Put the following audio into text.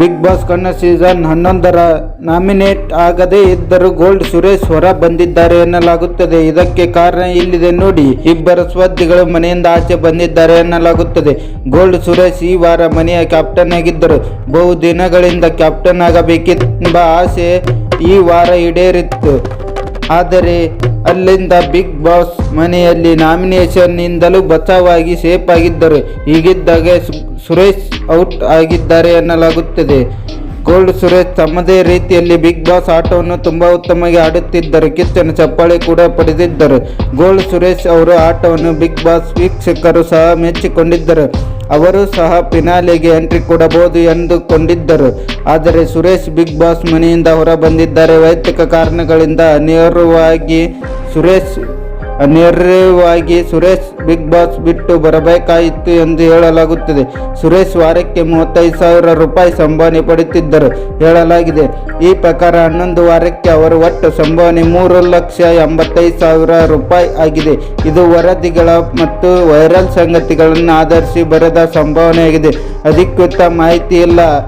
Big boss Kannada season ಹನ್ನೊಂದರ nominate ಆಗದೇ ಇದ್ದರೂ ಗೋಲ್ಡ್ ಸುರೇಶ್ ಹೊರ ಬಂದಿದ್ದಾರೆ ಎನ್ನಲಾಗುತ್ತದೆ. ಇದಕ್ಕೆ ಕಾರಣ ಇಲ್ಲಿದೆ ನೋಡಿ, ಇಬ್ಬರು ಸ್ಪರ್ಧಿಗಳು ಮನೆಯಿಂದ ಆಚೆ ಬಂದಿದ್ದಾರೆ ಎನ್ನಲಾಗುತ್ತದೆ. ಗೋಲ್ಡ್ ಸುರೇಶ್ ಈ ವಾರ ಮನೆಯ ಕ್ಯಾಪ್ಟನ್ ಆಗಿದ್ದರು. ಬಹು ದಿನಗಳಿಂದ ಕ್ಯಾಪ್ಟನ್ ಆಗಬೇಕೆಂಬ ಆಸೆ ಈ ವಾರ ಈಡೇರಿತ್ತು. ಆದರೆ ಅಲ್ಲಿಂದ ಬಿಗ್ ಬಾಸ್ ಮನೆಯಲ್ಲಿ ನಾಮಿನೇಷನ್ನಿಂದಲೂ ಬಚಾವಾಗಿ ಸೇಫ್ ಆಗಿದ್ದರು. ಹೀಗಿದ್ದಾಗ ಸುರೇಶ್ ಔಟ್ ಆಗಿದ್ದಾರೆ ಎನ್ನಲಾಗುತ್ತದೆ ಗೋಲ್ಡ್ ಸುರೇಶ್ ತಮ್ಮದೇ ರೀತಿಯಲ್ಲಿ ಬಿಗ್ ಬಾಸ್ ಆಟವನ್ನು ತುಂಬ ಉತ್ತಮವಾಗಿ ಆಡುತ್ತಿದ್ದರು. ಕಿಚ್ಚನ ಚಪ್ಪಾಳೆ ಕೂಡ ಪಡೆದಿದ್ದರು. ಗೋಲ್ಡ್ ಸುರೇಶ್ ಅವರು ಆಟವನ್ನು ಬಿಗ್ ಬಾಸ್ ವೀಕ್ಷಕರು ಸಹ ಮೆಚ್ಚಿಕೊಂಡಿದ್ದರು. ಅವರು ಸಹ ಫಿನಾಲೆಗೆ ಎಂಟ್ರಿ ಕೊಡಬಹುದು ಎಂದುಕೊಂಡಿದ್ದರು. ಆದರೆ ಸುರೇಶ್ ಬಿಗ್ ಬಾಸ್ ಮನೆಯಿಂದ ಹೊರ ಬಂದಿದ್ದಾರೆ ವೈಯಕ್ತಿಕ ಕಾರಣಗಳಿಂದ ನೇರವಾಗಿ ಸುರೇಶ್ ನೇರವಾಗಿ ಸುರೇಶ್ ಬಿಗ್ ಬಾಸ್ ಬಿಟ್ಟು ಬರಬೇಕಾಯಿತು ಎಂದು ಹೇಳಲಾಗುತ್ತದೆ. ಸುರೇಶ್ ವಾರಕ್ಕೆ ಮೂವತ್ತೈದು ಸಾವಿರ ರೂಪಾಯಿ ಸಂಭಾವನೆ ಪಡೆಯುತ್ತಿದ್ದರು. ಹೇಳಲಾಗಿದೆ, ಈ ಪ್ರಕಾರ ಹನ್ನೊಂದು ವಾರಕ್ಕೆ ಅವರು ಒಟ್ಟು ಸಂಭಾವನೆ ಮೂರು ಲಕ್ಷ ಎಂಬತ್ತೈದು ಸಾವಿರ ರೂಪಾಯಿ ಆಗಿದೆ. ಇದು ವರದಿಗಳ ಮತ್ತು ವೈರಲ್ ಸಂಗತಿಗಳನ್ನು ಆಧರಿಸಿ ಬರೆದ ಸಂಭಾವನೆಯಾಗಿದೆ. ಅಧಿಕೃತ ಮಾಹಿತಿ ಇಲ್ಲ